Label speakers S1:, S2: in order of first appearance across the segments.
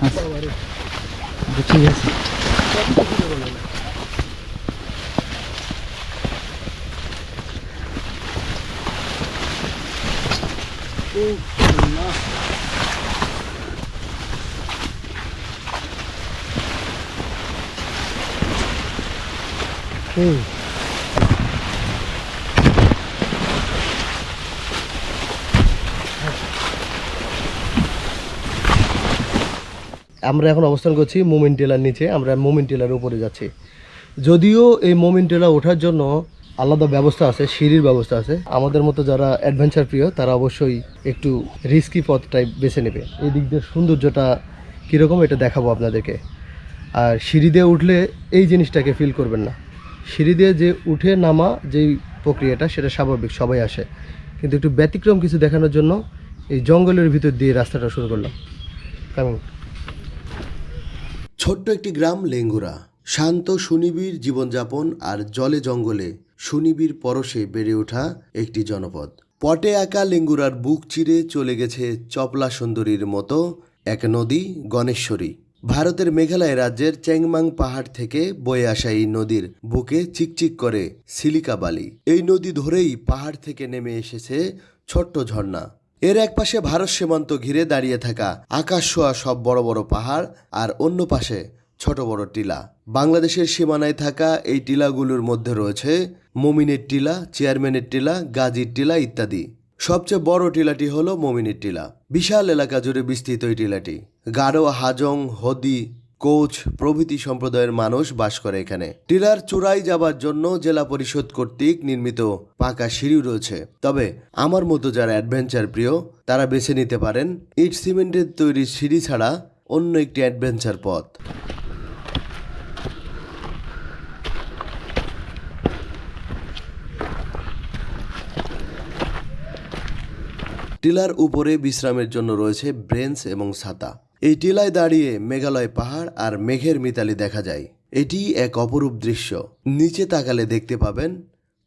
S1: 왔어. 이렇게 챙겼어. 오, 좋나. 오. আমরা এখন অবস্থান করছি মোমেন টেলার নিচে, আমরা মোমেন টেলার উপরে যাচ্ছি। যদিও এই মোমেন টেলার ওঠার জন্য আলাদা ব্যবস্থা আছে, সিঁড়ির ব্যবস্থা আছে। আমাদের মতো যারা অ্যাডভেঞ্চার প্রিয়, তারা অবশ্যই একটু রিস্কি পথটাই বেছে নেবে। এই দিক দিয়ে সৌন্দর্যটা কীরকম এটা দেখাবো আপনাদেরকে। আর সিঁড়ি দিয়ে উঠলে এই জিনিসটাকে ফিল করবেন না। সিঁড়ি দিয়ে যে উঠে নামা যেই প্রক্রিয়াটা, সেটা স্বাভাবিক, সবাই আসে। কিন্তু একটু ব্যতিক্রম কিছু দেখানোর জন্য এই জঙ্গলের ভিতর দিয়ে রাস্তাটা শুরু করলাম। কেমন
S2: ছোট্ট একটি গ্রাম লেঙ্গুরা। শান্ত সুনিবিড় জীবনযাপন আর জলে জঙ্গলে সুনিবিড় পরশে বেড়ে ওঠা একটি জনপদ। পটে আঁকা লেঙ্গুরার বুক চিরে চলে গেছে চপলা সুন্দরীর মতো এক নদী গণেশ্বরী। ভারতের মেঘালয় রাজ্যের চ্যাংমাং পাহাড় থেকে বয়ে আসা এই নদীর বুকে চিকচিক করে সিলিকা বালি। এই নদী ধরেই পাহাড় থেকে নেমে এসেছে ছোট্ট ঝর্ণা। এর একপাশে ভারত সীমান্ত ঘিরে দাঁড়িয়ে থাকা আকাশ ছোঁয়া সব বড় বড় পাহাড় আর অন্য পাশে ছোট বড় টিলা। বাংলাদেশের সীমানায় থাকা এই টিলাগুলোর মধ্যে রয়েছে মমিনের টিলা, চেয়ারম্যানের টিলা, গাজীর টিলা ইত্যাদি। সবচেয়ে বড় টিলাটি হলো মমিনের টিলা। বিশাল এলাকা জুড়ে বিস্তৃত এই টিলাটি। গারো হাজং হদি কোচ, প্রভৃতি সম্প্রদায়ের মানুষ বাস করে এখানে। টিলার চূড়ায় যাবার জন্য জেলা পরিষদ কর্তৃক নির্মিত পাকা সিঁড়ি রয়েছে। তবে আমার মতো যারা অ্যাডভেঞ্চার প্রিয়, তারা বেছে নিতে পারেন ইট সিমেন্টের তৈরি সিঁড়ি ছাড়া অন্য একটি অ্যাডভেঞ্চার পথ। টিলার উপরে বিশ্রামের জন্য রয়েছে ব্রেঞ্চ এবং ছাতা। এই টিলায় দাঁড়িয়ে মেঘালয় পাহাড় আর মেঘের মিতালি দেখা যায়। এটি এক অপরূপ দৃশ্য। নিচে তাকালে দেখতে পাবেন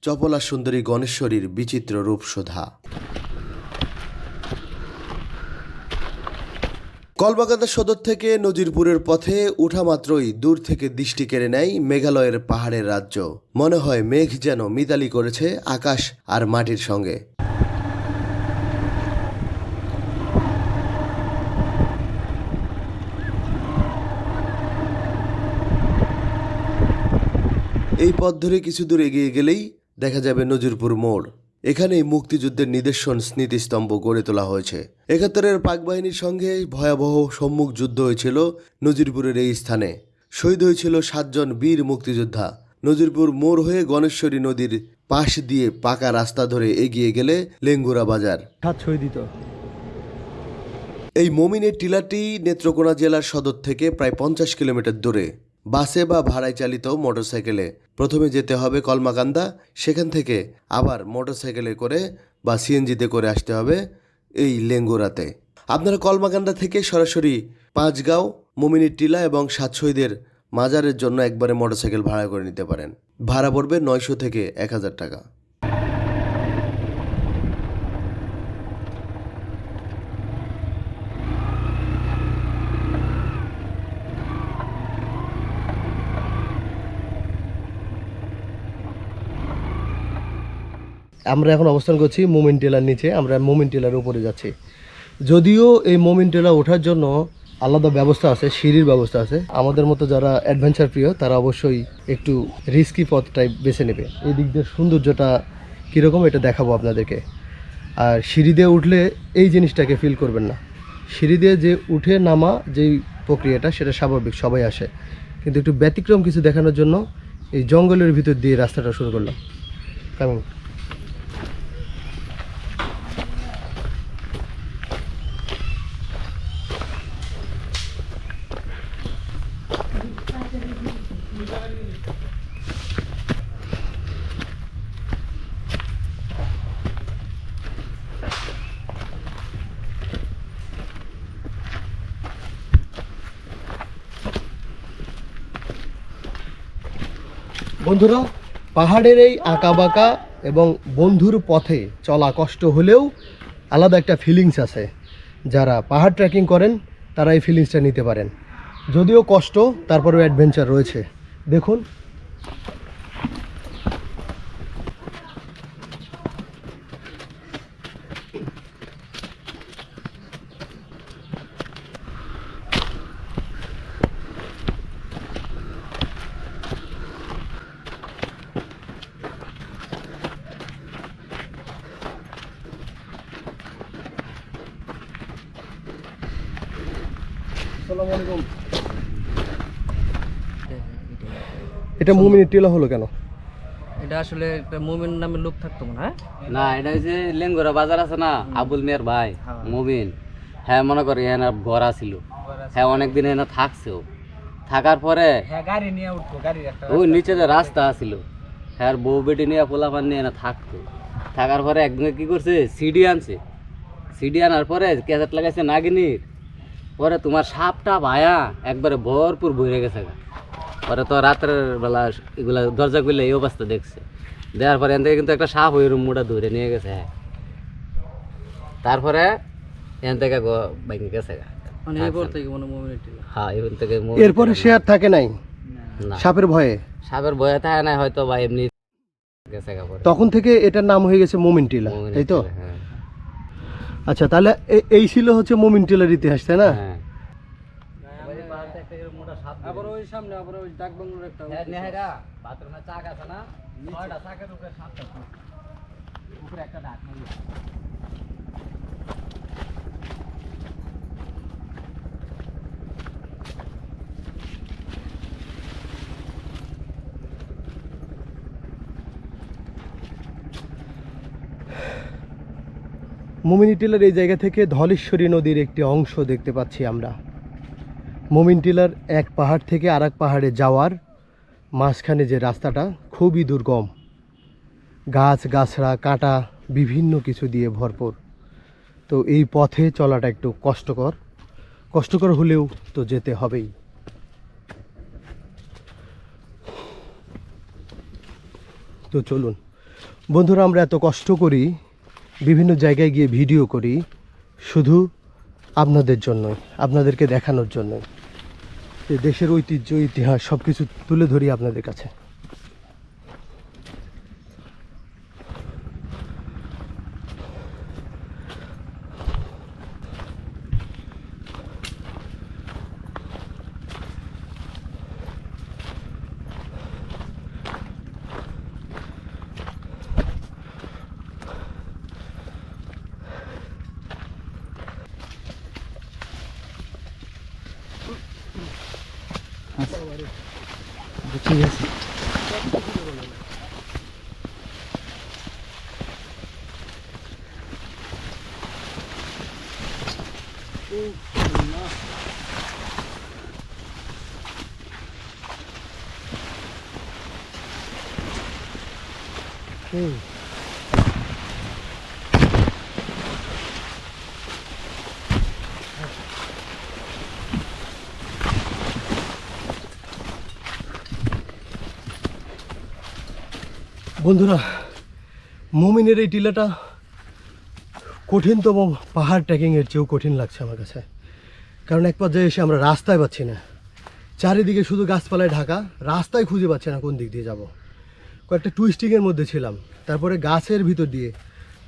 S2: চপলা সুন্দরী গণেশ্বরীর বিচিত্র রূপসোধা কলবাগাদা সদর থেকে নজিরপুরের পথে উঠা মাত্রই দূর থেকে দৃষ্টি কেড়ে নেয় মেঘালয়ের পাহাড়ের রাজ্য। মনে হয় মেঘ যেন মিতালি করেছে আকাশ আর মাটির সঙ্গে। এই পথ ধরে কিছু দূর এগিয়ে গেলেই দেখা যাবে নজিরপুর মোড়। এখানেই মুক্তিযুদ্ধের নিদর্শন স্মৃতিস্তম্ভ গড়ে তোলা হয়েছে। একাত্তরের পাক বাহিনীর সঙ্গে ভয়াবহ সম্মুখ যুদ্ধ হয়েছিল নজিরপুরের এই স্থানে। শহীদ হয়েছিল সাতজন বীর মুক্তিযোদ্ধা। নজিরপুর মোড় হয়ে গণেশ্বরী নদীর পাশ দিয়ে পাকা রাস্তা ধরে এগিয়ে গেলে লেঙ্গুরা বাজার। এই মমিনের টিলাটি নেত্রকোনা জেলার সদর থেকে প্রায় পঞ্চাশ কিলোমিটার দূরে। বাসে বা ভাড়ায় চালিত মোটরসাইকেলে। প্রথমে যেতে হবে কলমাকান্দা, সেখান থেকে আবার মোটরসাইকেলে করে বা সিএনজিতে করে আসতে হবে এই লেঙ্গুরাতে। আপনারা কলমাকান্দা থেকে সরাসরি পাঁচগাঁও মমিনের টিলা এবং সাতশহীদের মাজারের জন্য একবারে মোটরসাইকেল ভাড়া করে নিতে পারেন। ভাড়া পড়বে নয়শো থেকে এক হাজার টাকা।
S1: আমরা এখন অবস্থান করছি মোমেন টেলার নিচে, আমরা মোমেন টেলার উপরে যাচ্ছি। যদিও এই মোমেন টেলার ওঠার জন্য আলাদা ব্যবস্থা আছে, সিঁড়ির ব্যবস্থা আছে। আমাদের মতো যারা অ্যাডভেঞ্চার প্রিয়, তারা অবশ্যই একটু রিস্কি পথটাই বেছে নেবে। এই দিক দিয়ে সৌন্দর্যটা কীরকম এটা দেখাবো আপনাদেরকে। আর সিঁড়ি দিয়ে উঠলে এই জিনিসটাকে ফিল করবেন না। সিঁড়ি দিয়ে যে উঠে নামা যেই প্রক্রিয়াটা, সেটা স্বাভাবিক, সবাই আসে। কিন্তু একটু ব্যতিক্রম কিছু দেখানোর জন্য এই জঙ্গলের ভিতর দিয়ে রাস্তাটা শুরু করলাম। কেমন বন্ধুরা, পাহাড়ের এই আঁকাবাঁকা এবং বন্ধুর পথে চলা কষ্ট হলেও আলাদা একটা ফিলিংস আছে। যারা পাহাড় ট্রেকিং করেন, তারা এই ফিলিংসটা নিতে পারেন। যদিও কষ্ট, তারপরেও অ্যাডভেঞ্চার রয়েছে। দেখুন। এটা মুমিনের টিলা হলো কেন?
S3: এটা আসলে একটা মুমিন নামে লোক থাকতো মনে হয়।
S4: না এটা হচ্ছে লেঙ্গুরা বাজার আছে না আবুল মিয়ার ভাই মুবিন হ্যাঁ মনে করি এনার ঘর আছিল। হ্যাঁ অনেকদিন এনে থাকছেও থাকার পরে
S3: হ্যাঁ
S4: ওই নিচে যে রাস্তা আছিল হ্যাঁ বউ বেটি নিয়ে পোলাপান নিয়ে এনে থাকতো। থাকার পরে একদিন কি করছে? সিডি আনছে। সিডি আনার পরে ক্যাসেট লাগাইছে নাগিনীর। পরে তোমার সাপটা ভায়া একবারে ভরপুর ভরে গেছে গা। পরে তো রাতের বেলা এগুলা দরজা খুলে এই অবস্থা দেখছে। দেওয়ার পরে এখান থেকে কিন্তু একটা সাপ ওই রুমটা ধরে নিয়ে গেছে হ্যাঁ। তারপরে এখান থেকে গ- ভেঙে গেছে গা।
S3: মানে মনে
S4: হ্যাঁ এখান থেকে
S1: এরপরে সে আর থাকে নাই? সাপের ভয়ে?
S4: সাপের ভয়ে থাকে না হয়তো বা এমনি
S1: তখন থেকে এটার নাম হয়ে গেছে মোমিন টিলা
S4: মমিনের
S1: তাই তো?
S4: হ্যাঁ।
S1: আচ্ছা তাহলে এই ছিল হচ্ছে মোমিন টেলার ইতিহাস তাই না?
S4: হ্যাঁ।
S3: আবার ওই সামনে আবার ওই ডাক বাংলোর একটা
S4: বাথরুমে চাক আছে না? ছয়টা চাকের উপরে সাতটা উপরে একটা ডাক
S1: মোমিনী টিলার এই জায়গা থেকে ধলেশ্বরী নদীর একটি অংশ দেখতে পাচ্ছি আমরা। মোমিন টিলার এক পাহাড় থেকে আরেক পাহাড়ে যাওয়ার মাঝখানে যে রাস্তাটা খুবই দুর্গম। গাছ, গাছড়া, কাঁটা, বিভিন্ন কিছু দিয়ে ভরপুর। তো এই পথে চলাটা একটু কষ্টকর। কষ্টকর হলেও তো যেতে হবেই। তো চলুন। বন্ধুরা, আমরা এত কষ্ট করি বিভিন্ন জায়গায় গিয়ে ভিডিও করি, শুধু আপনাদের জন্যই, আপনাদেরকে দেখানোর জন্যই। দেশের ঐতিহ্য, ইতিহাস সব কিছু তুলে ধরি আপনাদের কাছে।
S3: ঠিক আছে
S1: হুম। বন্ধুরা, মোমিনের এই টিলাটা কঠিনতম পাহাড় ট্রেকিংয়ের চেয়েও কঠিন লাগছে আমার কাছে। কারণ এক পর্যায়ে এসে আমরা রাস্তায় পাচ্ছি না। চারিদিকে শুধু গাছপালায় ঢাকা, রাস্তায় খুঁজে পাচ্ছি না কোন দিক দিয়ে যাব। কয়েকটা টুইস্টিংয়ের মধ্যে ছিলাম। তারপরে গাছের ভিতর দিয়ে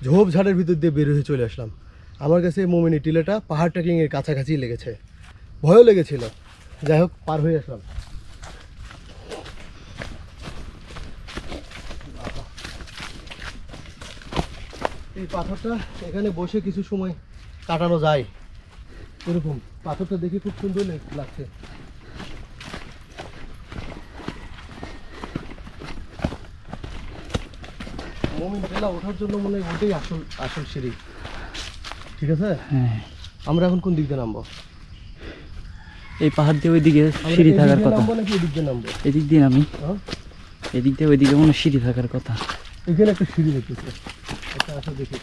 S1: ঝোপঝাড়ের ভিতর দিয়ে বের হয়ে চলে আসলাম। আমার কাছে এই মোমিনী টিলাটা পাহাড় ট্রেকিংয়ের কাছাকাছি লেগেছে। ভয়ও লেগেছিল। যাই হোক, পার হয়ে আসলাম। এই পাথরটা এখানে বসে কিছু সময় কাটানো যায়। এরকম পাথরটা দেখে খুব সুন্দর লাগছে। মমিন টেলা ওঠার জন্য মনে হয় ওটাই আসল আসল সিঁড়ি। ঠিক আছে?
S3: হ্যাঁ।
S1: আমরা এখন কোন দিক দিয়ে নামবো?
S3: এই পাহাড় দিয়ে ওইদিকে সিঁড়ি থাকার কথা। এদিক দিয়ে আমি
S1: হ্যাঁ?
S3: এদিক দিয়ে ওইদিকে মনে হয় সিঁড়ি থাকার কথা।
S1: এখানে একটা সিঁড়ি দেখতেছি। একটা আসা দেখি।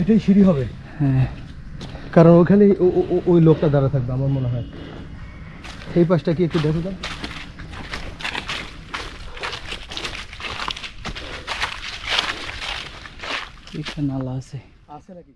S1: এটাই সিঁড়ি হবে।
S5: হ্যাঁ।
S1: কারণ ওখানে ওই লোকটা দাঁড়া থাকবে আমার মনে হয়। এই পাশটা কি একটু দেখো দাও
S5: এখানে নালা আছে
S1: আছে নাকি